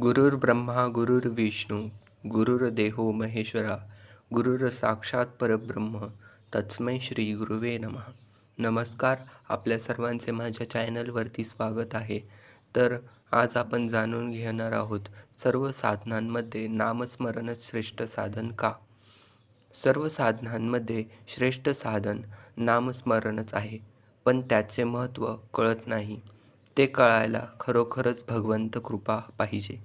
गुरुर्ब्रह्मा गुरुर्विष्णू गुरुर्देहो महेश्वरा गुरुर साक्षात परब्रह्म तस्मै श्री गुरुवे नमः. नमस्कार आपल्या सर्वांचे माझ्या चॅनलवरती स्वागत आहे. तर आज आपण जाणून घेणार आहोत सर्व साधनांमध्ये नामस्मरणच श्रेष्ठ साधन का? सर्व साधनांमध्ये श्रेष्ठ साधन नामस्मरणच आहे पण त्याचे महत्त्व कळत नाही. ते कळायला खरोखरच भगवंत कृपा पाहिजे.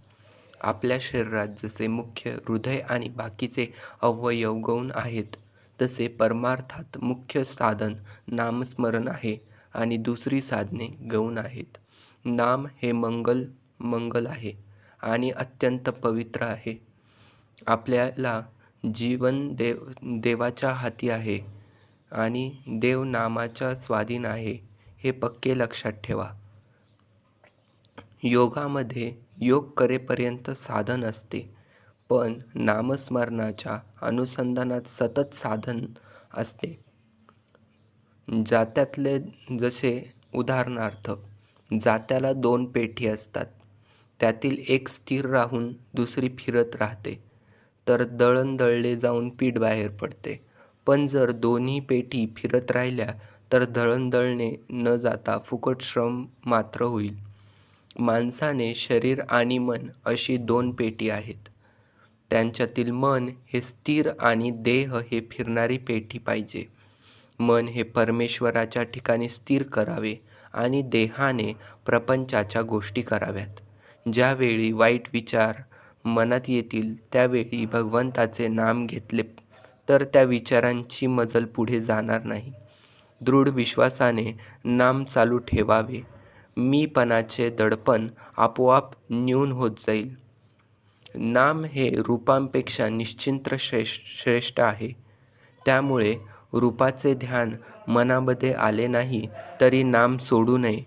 आपल्या शरीरात जसे मुख्य हृदय आणि बाकीचे अवयव गौण आहेत तसे परमार्थात मुख्य साधन नामस्मरण आहे आणि दुसरी साधने गौण आहेत. नाम हे मंगल मंगल आहे आणि अत्यंत पवित्र आहे. आपल्याला जीवन देव देवाच्या हाती आहे आणि देव नामाच्या स्वाधीन आहे हे पक्के लक्षात ठेवा. योगामध्ये योग करेपर्यंत साधन असते. पण नामस्मरणाच्या अनुसंधानात सतत साधन असते. जात्यातले जसे उदाहरणार्थ जात्याला दोन पेठी असतात. त्यातील एक स्थिर राहून दुसरी फिरत राहते. तर दळण दळले जाऊन पीठ बाहेर पडते. पण जर दोन्ही पेठी फिरत राहिल्या तर दळण दळणे न जाता फुकट श्रम मात्र होईल. माणसाने शरीर आणि मन अशी दोन पेटी आहेत. त्यांच्यातील मन हे स्थिर आणि देह हे फिरणारी पेटी पाहिजे. मन हे परमेश्वराच्या ठिकाणी स्थिर करावे आणि देहाने प्रपंचाच्या गोष्टी कराव्यात. ज्यावेळी वाईट विचार मनात येतील त्यावेळी भगवंताचे नाम घेतले तर त्या विचारांची मजल पुढे जाणार नाही. दृढ विश्वासाने नाम चालू ठेवावे. मीपणाचे दडपण आपोआप न्यून होत जाईल. नाम हे रूपांपेक्षा निश्चिंत श्रेष्ठ श्रेष्ठ आहे. त्यामुळे रूपाचे ध्यान मनामध्ये आले नाही तरी नाम सोडू नये.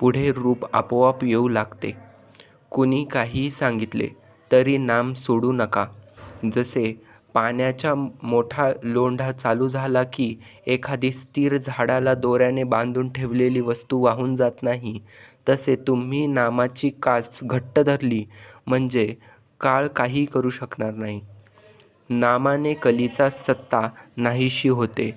पुढे रूप आपोआप येऊ लागते. कुणी काहीही सांगितले तरी नाम सोडू नका. जसे पाण्याचा मोठा लोंढा चालू झाला की एखादी स्थिर झाडाला दोऱ्याने बांधून ठेवलेली वस्तू वाहून जात नाही. तसे तुम्ही नामाची कास घट्ट धरली म्हणजे काळ काही करू शकणार नाही. नामाने कलीचा सत्ता नाहीशी होते.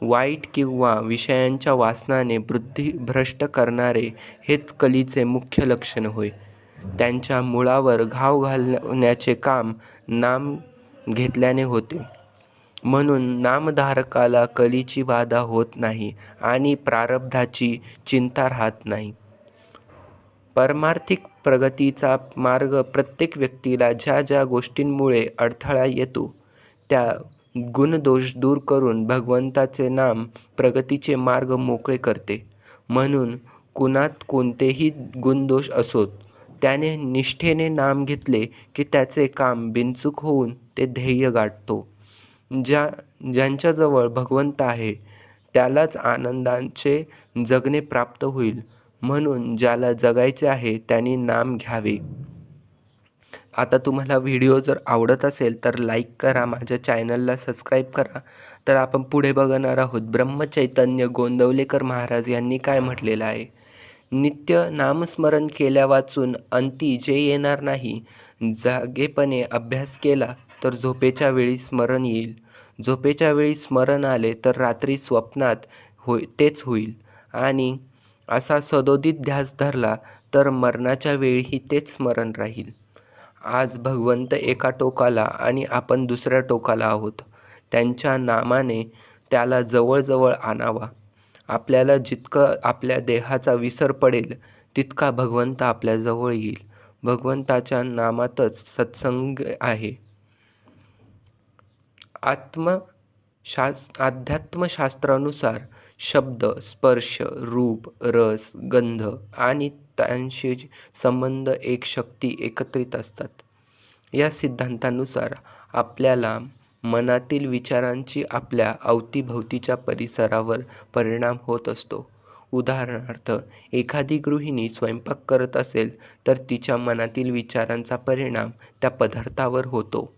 वाईट किंवा विषयांच्या वासनाने बुद्धी भ्रष्ट करणारे हेच कलीचे मुख्य लक्षण होय. त्यांच्या मुळावर घाव घालण्याचे काम नाम घेतल्याने होते. म्हणून नामधारकाला कलीची बाधा होत नाही आणि प्रारब्धाची चिंता राहत नाही. परमार्थिक प्रगतीचा मार्ग प्रत्येक व्यक्तीला ज्या ज्या गोष्टींमुळे अडथळा येतो त्या गुणदोष दूर करून भगवंताचे नाम प्रगतीचे मार्ग मोकळे करते. म्हणून कुणात कोणतेही गुणदोष असोत त्याने निष्ठेने नाम घेतले की त्याचे काम बिनचूक होऊन ते ध्येय गाठतो. ज्या ज्यांच्याजवळ भगवंत आहे त्यालाच आनंदाचे जगणे प्राप्त होईल. म्हणून ज्याला जगायचे आहे त्यांनी नाम घ्यावे. आता तुम्हाला व्हिडिओ जर आवडत असेल तर लाईक करा माझ्या चॅनलला सबस्क्राईब करा. तर आपण पुढे बघणार आहोत ब्रह्मचैतन्य गोंदवलेकर महाराज यांनी काय म्हटलेलं आहे? नित्य नामस्मरण केल्या वाचून अंती जे येणार नाही जागेपणे अभ्यास केला तर झोपेच्या वेळी स्मरण येईल. झोपेच्या वेळी स्मरण आले तर रात्री स्वप्नात होय तेच होईल. आणि असा सदोदित ध्यास धरला तर मरणाच्या वेळीही तेच स्मरण राहील. आज भगवंत एका टोकाला आणि आपण दुसऱ्या टोकाला आहोत. त्यांच्या नामाने त्याला जवळजवळ आणावा. आपल्याला जितकं आपल्या देहाचा विसर पडेल तितका भगवंत आपल्याजवळ येईल. भगवंताच्या नामातच सत्संग आहे. आत्मशास् अध्यात्मशास्त्रानुसार शब्द स्पर्श रूप रस गंध आणि त्यांशी संबंध एक शक्ती एकत्रित असतात. या सिद्धांतानुसार आपल्याला मनातील विचारांची आपल्या अवतीभवतीच्या परिसरावर परिणाम होत असतो. उदाहरणार्थ एखादी गृहिणी स्वयंपाक करत असेल तर तिच्या मनातील विचारांचा परिणाम त्या पदार्थावर होतो.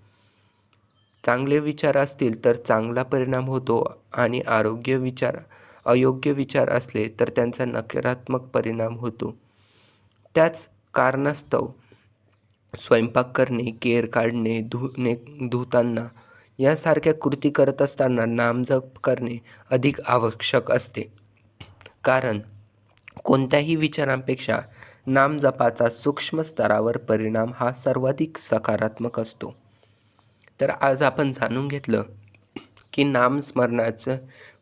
चांगले विचार असतील तर चांगला परिणाम होतो आणि आरोग्य विचार अयोग्य विचार असले तर त्यांचा नकारात्मक परिणाम होतो. त्याच कारणास्तव स्वयंपाक करणे केर काढणे धुणे धुताना यासारख्या कृती करत असताना नामजप करणे अधिक आवश्यक असते. कारण कोणत्याही विचारांपेक्षा नामजपाचा सूक्ष्म स्तरावर परिणाम हा सर्वाधिक सकारात्मक असतो. तर आज आपण जाणून घेतलं की नामस्मरणाचं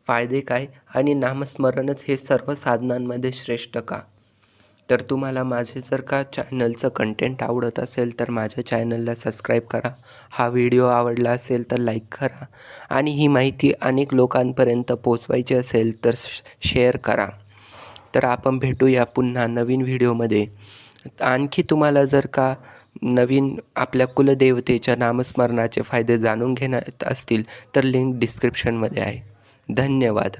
फायदे काय आणि नामस्मरणच हे सर्व साधनांमध्ये श्रेष्ठ का? तर तुम्हाला माझे जर का चॅनलचं कंटेंट आवडत असेल तर माझ्या चॅनलला सबस्क्राईब करा. हा व्हिडिओ आवडला असेल तर लाईक करा. आणि ही माहिती अनेक लोकांपर्यंत पोचवायची असेल तर शेअर करा. तर आपण भेटूया पुन्हा नवीन व्हिडिओमध्ये आणखी तुम्हाला जर का नवीन आपल्या कुलदेवतेच्या नामस्मरणाचे फायदे जाणून घेण्यात असतील तर लिंक डिस्क्रिप्शनमध्ये आहे. धन्यवाद.